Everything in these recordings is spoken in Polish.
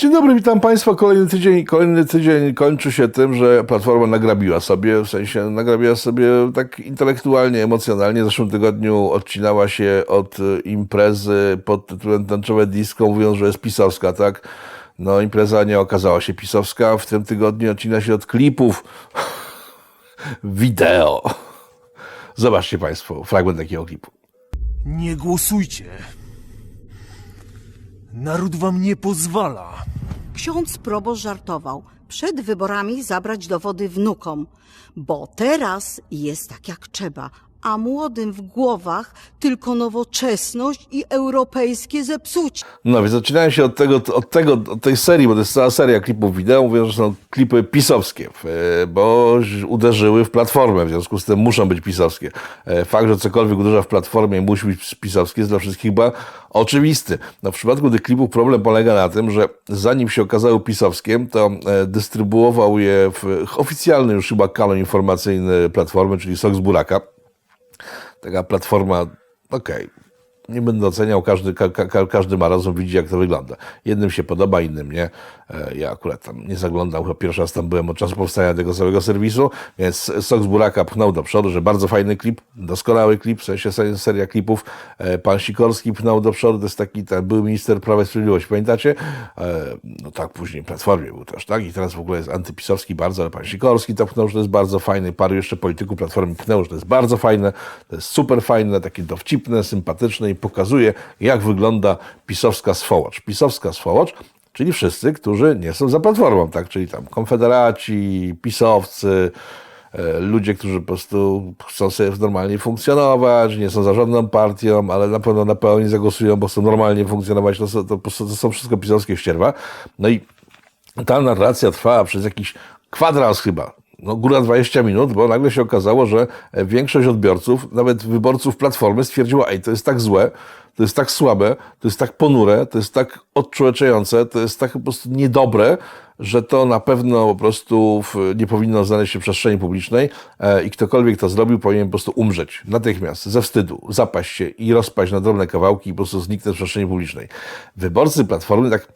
Dzień dobry, witam Państwa. Kolejny tydzień, kolejny tydzień kończy się tym, że Platforma nagrabiła sobie, w sensie nagrabiła sobie tak intelektualnie, emocjonalnie. W zeszłym tygodniu odcinała się od y, imprezy pod tytułem Tęczowe Disco, mówiąc, że jest pisowska, tak? No, impreza nie okazała się pisowska. W tym tygodniu odcina się od klipów wideo. Zobaczcie Państwo fragment takiego klipu. Nie głosujcie. Naród wam nie pozwala. Ksiądz proboszcz żartował. Przed wyborami zabrać dowody wnukom, bo teraz jest tak jak trzeba, a młodym w głowach tylko nowoczesność i europejskie zepsucie. No więc zaczynają się od tego, od tego, od tej serii, bo to jest cała seria klipów wideo, mówią, że są klipy pisowskie, e, bo uderzyły w platformę, w związku z tym muszą być pisowskie. E, Fakt, że cokolwiek uderza w platformę i musi być pisowskie jest dla wszystkich chyba oczywisty. No w przypadku tych klipów problem polega na tym, że zanim się okazały pisowskie, to e, dystrybuował je w oficjalny już chyba kanał informacyjny platformy, czyli Sok z Buraka taka platforma, okej, nie będę oceniał, każdy, ka, ka, każdy ma rozum, widzi jak to wygląda. Jednym się podoba, innym nie. E, Ja akurat tam nie zaglądam, chyba pierwszy raz tam byłem od czasu powstania tego całego serwisu, więc Sok z Buraka pchnął do przodu, że bardzo fajny klip, doskonały klip, w sensie se- seria klipów. E, Pan Sikorski pchnął do przodu, to jest taki ten były minister Prawa i Sprawiedliwości, pamiętacie? E, No tak, później Platformie był też, tak? I teraz w ogóle jest antypisowski bardzo, ale pan Sikorski to pchnął, że to jest bardzo fajny. Paru jeszcze polityków Platformy pchnęło, że to jest bardzo fajne, to jest super fajne, takie dowcipne, sympatyczne i pokazuje, jak wygląda pisowska swołocz. Pisowska swołocz, czyli wszyscy, którzy nie są za Platformą, tak? Czyli tam konfederaci, pisowcy, e, ludzie, którzy po prostu chcą sobie normalnie funkcjonować, nie są za żadną partią, ale na pewno na nie zagłosują, bo chcą normalnie funkcjonować, to, to, prostu- to są wszystko pisowskie ścierwa. No i ta narracja trwała przez jakiś kwadrans chyba, no góra 20 minut, bo nagle się okazało, że e, większość odbiorców, nawet wyborców Platformy stwierdziła, ej, to jest tak złe, to jest tak słabe, to jest tak ponure, to jest tak odczłowieczające, to jest tak po prostu niedobre, że to na pewno po prostu nie powinno znaleźć się w przestrzeni publicznej e, i ktokolwiek to zrobił, powinien po prostu umrzeć natychmiast, ze wstydu, zapaść się i rozpaść na drobne kawałki i po prostu zniknąć z przestrzeni publicznej. Wyborcy Platformy tak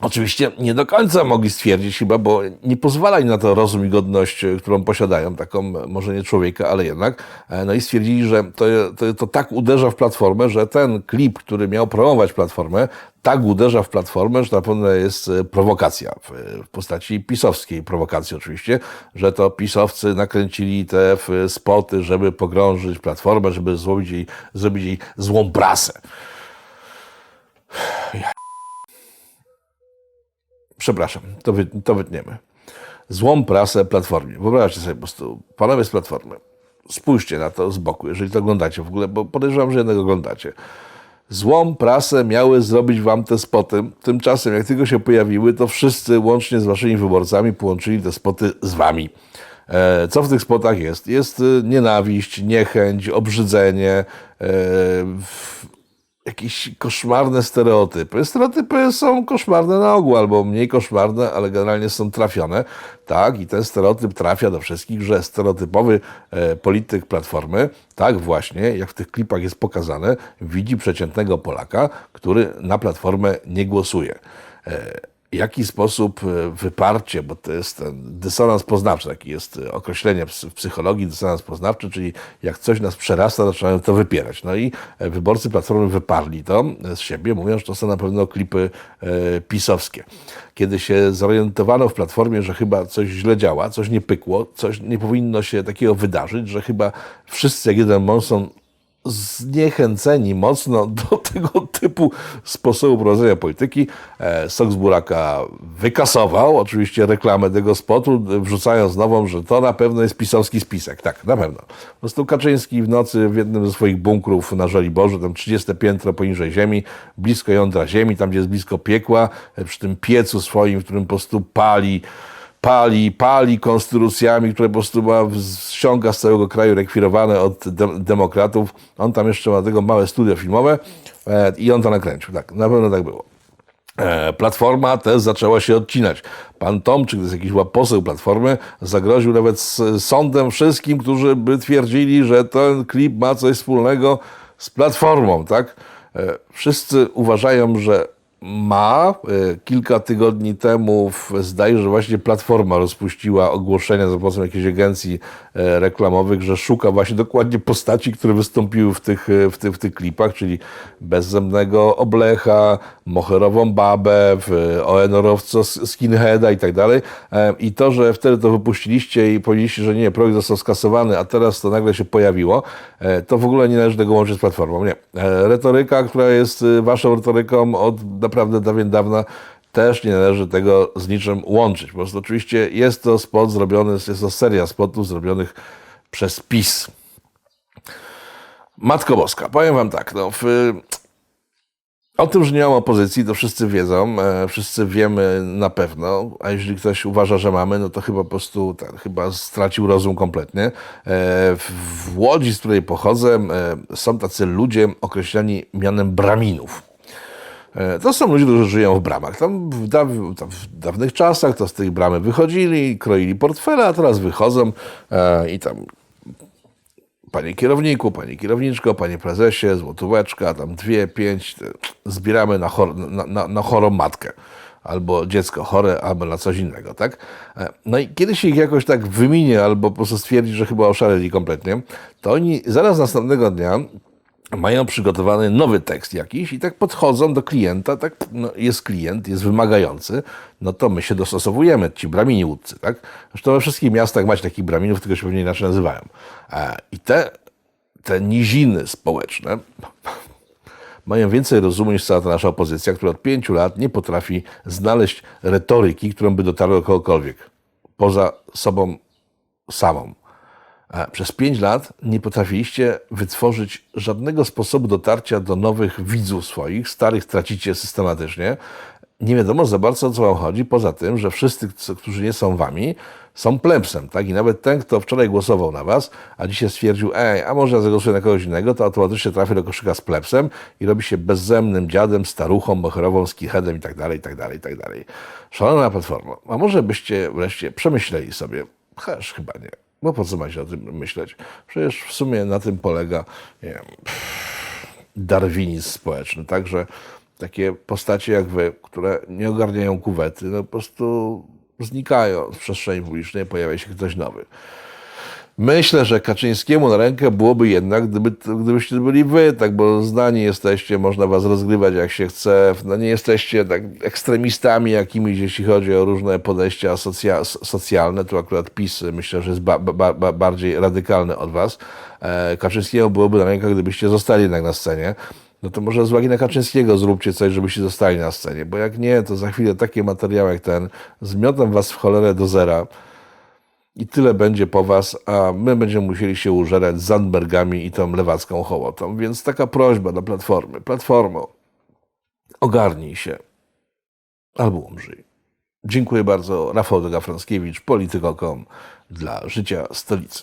Oczywiście nie do końca mogli stwierdzić chyba, bo nie pozwala im na to rozum i godność, e, którą posiadają, taką e, może nie człowieka, ale jednak. E, No i stwierdzili, że to, to, to tak uderza w platformę, że ten klip, który miał promować platformę, tak uderza w platformę, że na pewno jest prowokacja w, postaci pisowskiej prowokacji oczywiście, że to pisowcy nakręcili te spoty, żeby pogrążyć platformę, żeby zrobić jej, zrobić jej złą prasę. Przepraszam, to, wy, to wytniemy. Złą prasę Platformie. Wyobraźcie sobie po prostu, panowie z Platformy, spójrzcie na to z boku, jeżeli to oglądacie w ogóle, bo podejrzewam, że jednego oglądacie. Złą prasę miały zrobić wam te spoty. Tymczasem, jak tylko się pojawiły, to wszyscy, łącznie z waszymi wyborcami, połączyli te spoty z wami. E, Co w tych spotach jest? Jest y, nienawiść, niechęć, obrzydzenie, e, jakieś koszmarne stereotypy. Stereotypy są koszmarne na ogół, albo mniej koszmarne, ale generalnie są trafione. Tak, i ten stereotyp trafia do wszystkich, że stereotypowy e, polityk Platformy, tak właśnie, jak w tych klipach jest pokazane, widzi przeciętnego Polaka, który na Platformę nie głosuje. E, jaki sposób e, wyparcie, bo to jest ten dysonans poznawczy, taki jest e, określenie w psychologii, dysonans poznawczy, czyli jak coś nas przerasta, zaczynają to wypierać. No i e, wyborcy Platformy wyparli to z siebie, mówiąc, że to są na pewno klipy pisowskie. Kiedy się zorientowano w Platformie, że chyba coś źle działa, coś nie pykło, coś nie powinno się takiego wydarzyć, że chyba wszyscy jak jeden mąż są zniechęceni mocno do tego typu sposobu prowadzenia polityki. E, Sok z Buraka wykasował oczywiście reklamę tego spotu, wrzucając nową, że to na pewno jest pisowski spisek. Tak, na pewno. Po prostu Kaczyński w nocy w jednym ze swoich bunkrów na Żoliborzu, tam 30 piętro poniżej ziemi, blisko jądra ziemi, tam gdzie jest blisko piekła, e, przy tym piecu swoim, w którym po prostu pali pali, pali konstytucjami, które po prostu ma, ściąga z całego kraju rekwirowane od de demokratów. On tam jeszcze ma tego małe studio filmowe e, i on to nakręcił. Tak, na pewno tak było. E, Platforma też zaczęła się odcinać. Pan Tomczyk, to jest jakiś poseł Platformy, zagroził nawet sądem wszystkim, którzy by twierdzili, że ten klip ma coś wspólnego z Platformą, tak? E, Wszyscy uważają, że ma. E, Kilka tygodni temu zdaje że właśnie Platforma rozpuściła ogłoszenia za pomocą jakiejś agencji e, reklamowych, że szuka właśnie dokładnie postaci, które wystąpiły w tych, e, w tych, w tych klipach, czyli bezzębnego Oblecha, moherową babę, ONR-owca skinheada i tak dalej. I to, że wtedy to wypuściliście i powiedzieliście, że nie, projekt został skasowany, a teraz to nagle się pojawiło, to w ogóle nie należy tego łączyć z Platformą. Nie. Retoryka, która jest waszą retoryką od naprawdę dawien dawna, też nie należy tego z niczym łączyć. Po prostu oczywiście jest to spot zrobiony, jest to seria spotów zrobionych przez PiS. Matko Boska, powiem wam tak, no, w, o tym, że nie mam opozycji, to wszyscy wiedzą, e, wszyscy wiemy na pewno, a jeśli ktoś uważa, że mamy, no to chyba po prostu ten, chyba stracił rozum kompletnie. E, W, w Łodzi, z której pochodzę, e, są tacy ludzie określani mianem braminów. E, To są ludzie, którzy żyją w bramach. Tam w, w dawnych czasach to z tej bramy wychodzili, kroili portfele, a teraz wychodzą e, i tam Panie kierowniku, panie kierowniczko, panie prezesie, złotóweczka, tam dwie, pięć, zbieramy na, chor, na, na, na chorą matkę. Albo dziecko chore, albo na coś innego, tak? E, No i kiedy się ich jakoś tak wyminie, albo po prostu stwierdzi, że chyba oszaleli kompletnie, to oni zaraz następnego dnia mają przygotowany nowy tekst jakiś i tak podchodzą do klienta, tak, no jest klient, jest wymagający, no to my się dostosowujemy, ci bramini łódcy, tak? Zresztą we wszystkich miastach macie takich braminów, tylko się pewnie inaczej nazywają. E, I te, te niziny społeczne mają więcej rozumu niż cała ta nasza opozycja, która od pięciu lat nie potrafi znaleźć retoryki, którą by dotarła do kogokolwiek, poza sobą samą. Przez pięć lat nie potrafiliście wytworzyć żadnego sposobu dotarcia do nowych widzów swoich, starych tracicie systematycznie. Nie wiadomo za bardzo o co wam chodzi, poza tym, że wszyscy, którzy nie są wami, są plebsem, tak? I nawet ten, kto wczoraj głosował na was, a dzisiaj stwierdził, ej, a może ja zagłosuję na kogoś innego, to automatycznie trafi do koszyka z plebsem i robi się bezzemnym dziadem, staruchą, moherową, skinheadem i tak dalej, i tak dalej, i tak dalej. Szalona platforma. A może byście wreszcie przemyśleli sobie, Heż, chyba nie. Bo po co ma się o tym myśleć? Przecież w sumie na tym polega wiem, darwinizm społeczny. Także takie postacie jak wy, które nie ogarniają kuwety, no po prostu znikają z przestrzeni publicznej, pojawia się ktoś nowy. Myślę, że Kaczyńskiemu na rękę byłoby jednak, gdyby, gdybyście byli wy, tak, bo znani jesteście, można was rozgrywać jak się chce, no nie jesteście tak ekstremistami jakimiś, jeśli chodzi o różne podejścia socja, socjalne, tu akurat PiS myślę, że jest ba, ba, ba, bardziej radykalny od was. E, Kaczyńskiemu byłoby na rękę, gdybyście zostali jednak na scenie. No to może z uwagi na Kaczyńskiego zróbcie coś, żebyście zostali na scenie, bo jak nie, to za chwilę takie materiały jak ten zmiotam was w cholerę do zera i tyle będzie po was, a my będziemy musieli się użerać z Zandbergami i tą lewacką hołotą. Więc taka prośba do Platformy. Platformo, ogarnij się albo umrzyj. Dziękuję bardzo. Rafał Dega-Franskiewicz, Polityko.com dla życia stolicy.